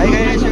Bye guys.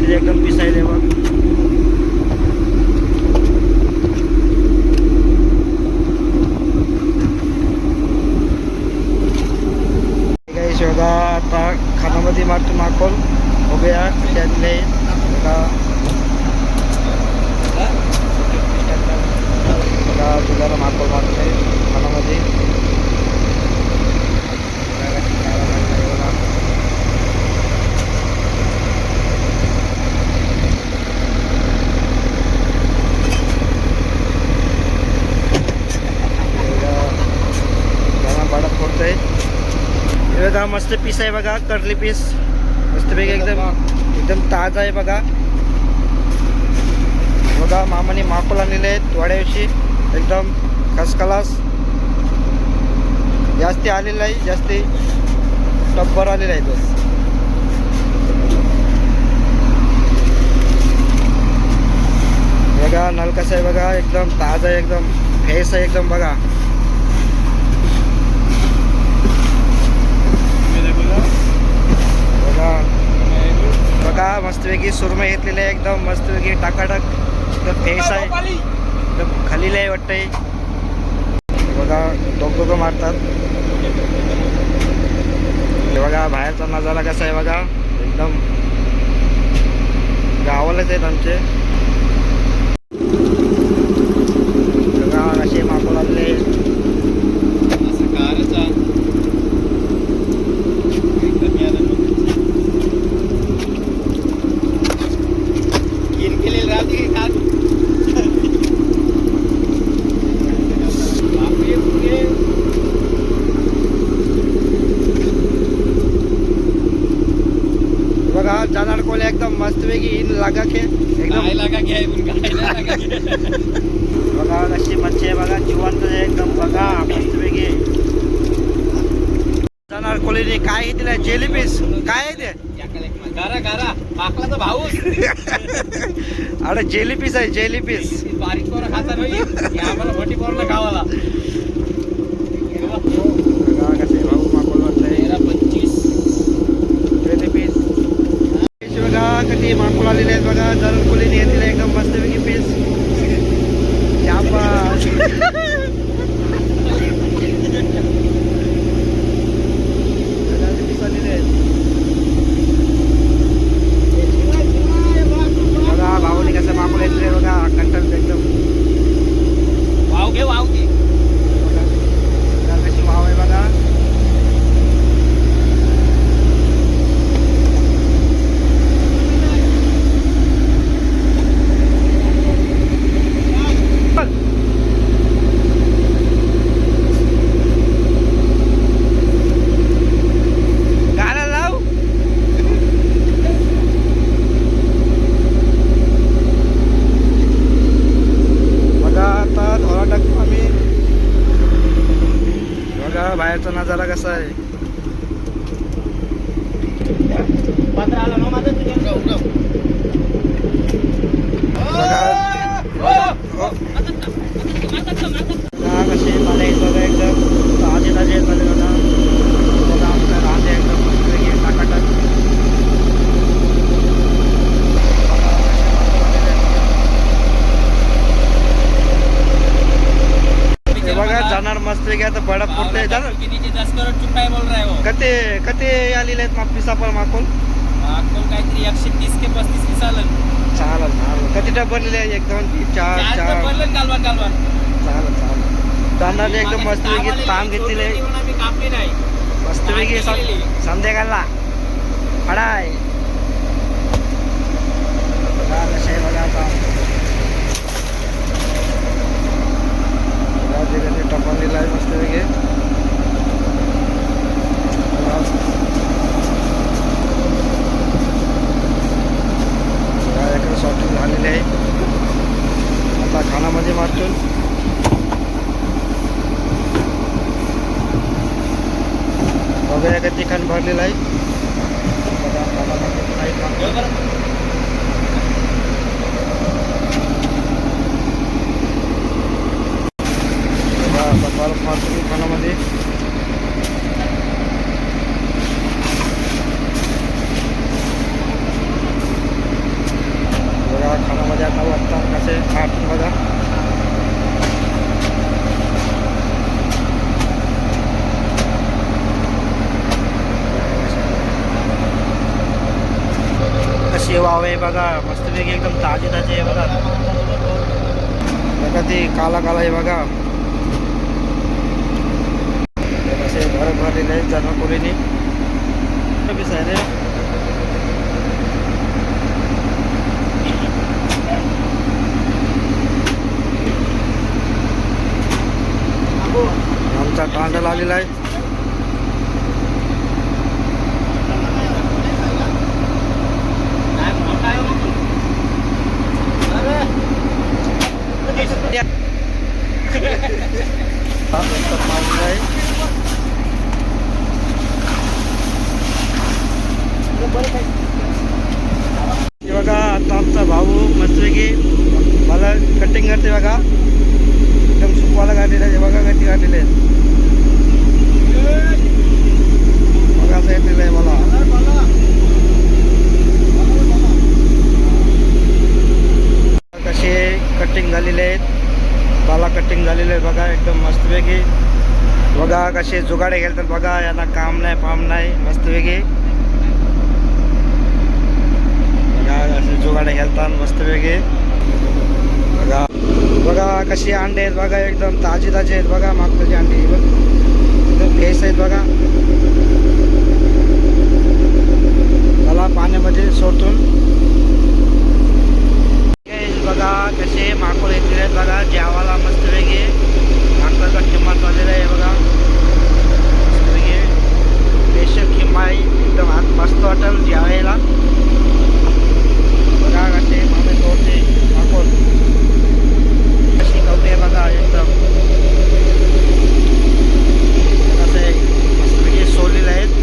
कसे जिवंत आहे, एकदम पीस आहे ते बघ काही बघा आता खानामध्ये मारतो माकोल बघूया त्यातले बघा बघा तुझ्याला माकोल मारतोय खानामध्ये बघा कशी खायला लागलाय बघा. बघा, गाणं पाडत फोडतोय हे बघा मस्त पीस आहे बघा कर्ली पीस मस्तपैकी एकदम एकदम ताजा आहे बघा. बघा मामाने माकोल आणलेले आहेत वाड्याविषयी एकदम खसखलास. जास्ती आलेलं आहे जास्ती टब्बर आलेलं आहे बस. बघा नलकस आहे बघा एकदम ताजा आहे एकदम फ्रेश आहे एकदम बघा बघा मस्तपैकी सुरमई घेतलेली आहे एकदम मस्तपैकी टाकाटक. एकदम फेस आहे एकदम खालीला आहे वाटतंय. बघा दोघ मारतात. हे बघा बाहेरचा नजारा कसा आहे बघा. एकदम गावालाच आहेत आमचे बघा असे माकूल आलेले आहेत. बघा जाणार कोले एकदम मस्तपैकी इन लागा के एकदम. बघा कशी मच्छी आहे बघा जिवंत एकदम. बघा मस्तपैकी. जाणार कोलीने काय आहे तिला? जेली पीस काय आहे ते? गारा गारा. माकलाचा भाऊस. अरे जेली पीस आहे जेली पीस बारीक पोरं खाता नाही हे आम्हाला मोठी पोरं खावाला. भाऊ तेरा कधी माकोल आलेले आहेत बघा. येतील एकदम मस्तपैकी पीस शाबास. बघा किती चाललेले आहेत. बघा भाऊनी कसं माकोल येतले बघा कंटन एकदम वाव घे वाव घे बघा बघा कशी वाव आहे बघा गाणं लाव बघा आता थोडा टाकतो आम्ही बघा बाहेरचा नजारा कसा आहे पात्र आला ना माझं तुझ्या बघा हो. बघा कसे मला येत बघा एकदम ताजे ताजे आहेत मला बघा बघा आमच्या रांदे एकदम मस्तपैकी टाकाटाक हे बघा जाणार मस्त की नीचे दस करोड़ बोल रहे हो कते कधी आलेले आहेत मग पिसापळ माकून? अक्कल काहीतरी एकशे तीस के पस्तीस की चालेल चालेल. चालेल कधी डब बनलेले आहे एक दोन तीन चार चार चालेल चालेल. तांदळाने एकदम मस्तपैकी ताम घेतलेले. कापली नाही. केलेली. संध्याकाळला. फडाय बघा कसे आहे बघा आता बघा धीरे धीरे टपरलेलं आहे मस्तपैकी बघा इकडे शॉर्टिंग झालेली आहे आता खानामध्ये मारतो बघा एका ठिकाण भरलेलं आहे बघा खानामध्ये नाही मारतो. बघा आता बर्फ मारतो मी खानामध्ये बघा खानामध्ये आता वाटतं कसे मारतो बघा कशी वाव आहे बघा मस्तपैकी एकदम ताजे ताजे आहे बघा बघा ते काला काला आहे बघा हे कसे भर भरलेले आहेत जनकोलीने कमीच आहे रे आमचा तांडा आलेला आहे काय मोठा आहे हो. अरे. हा, नंतर मारलेला आहे हे बघा आता आमचा भाऊ मस्तपैकी मला कटिंग बघा. एकदम सुकवाला काढलेलं आहे बघा कटिंग काढलेले आहेत बघा असं आहे मला. कसे कटिंग झालेले आहेत. बाला कटिंग झालेले आहे बघा एकदम मस्तपैकी. बघा कसे जुगाडे खेळतात बघा यांना काम नाही पाम नाही मस्तपैकी. बघा असे जुगाडे खेळतात मस्तपैकी. बघा कशी अंडे आहेत बघा एकदम ताजी ताजी आहेत बघा मागताची अंडी. एकदम फ्रेश आहेत बघा. मला पाण्यामध्ये सो Guys, बघा कसे माकोड येतील आहेत बघा जेवायला मस्तपैकी माकडाचा किंमत वाजलेला आहे बघा मस्तपैकी स्पेशल किंमत आहे एकदम आत मस्त वाटेल जेवायला बघा कसे मामे तोडते माकोड कशी कवटे बघा एकदम कसे मस्तपैकी सोडलेले आहेत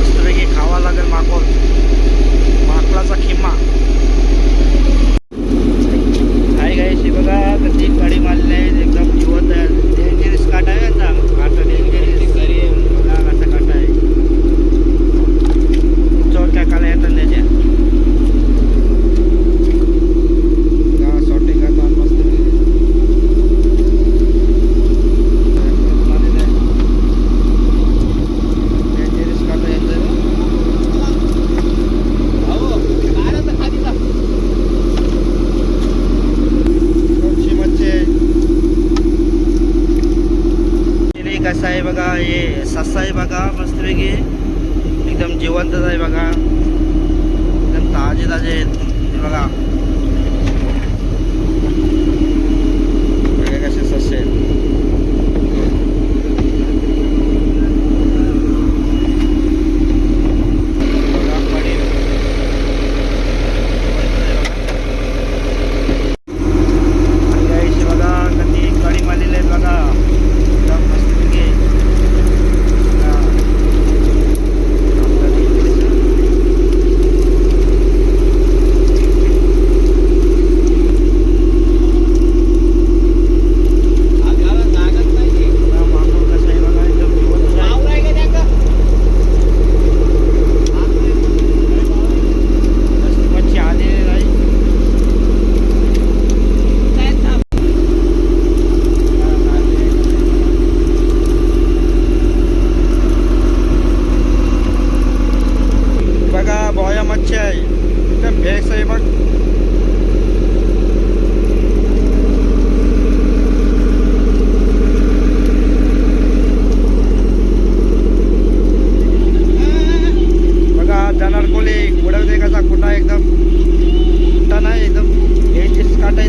मस्तपैकी खावा लागेल माकोड माकडाचा खिम्मा आहे गायशी बघा कशी कडी मारलेली आहे एकदम जिवंत आहे डेंजरस काट आहे आता काटा डेंजरस बघा कसा काटा आहे चोर काय काला येतात त्याच्या बघा शॉटिंग करतात मस्त डेंजरस काटा येतं अहो, काय रे तर खाली जा. कोणची मच्छी आहे हे कसं आहे बघा हे ससा आहे बघा मस्तपैकी. एकदम जिवंतच आहे बघा. एकदम ताजे ताजे आहेत. हे बघा. काटा एकदम टन आहे एकदम एटीस काटा आहे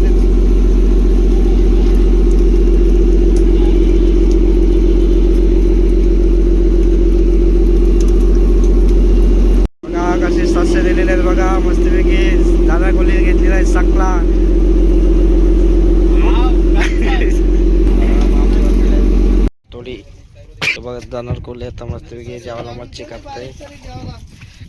बघा दानर को दिलेले आहेत भी मस्तपैकी दादा गोली घेतलेला आहे थोडी दानर मच्छी करते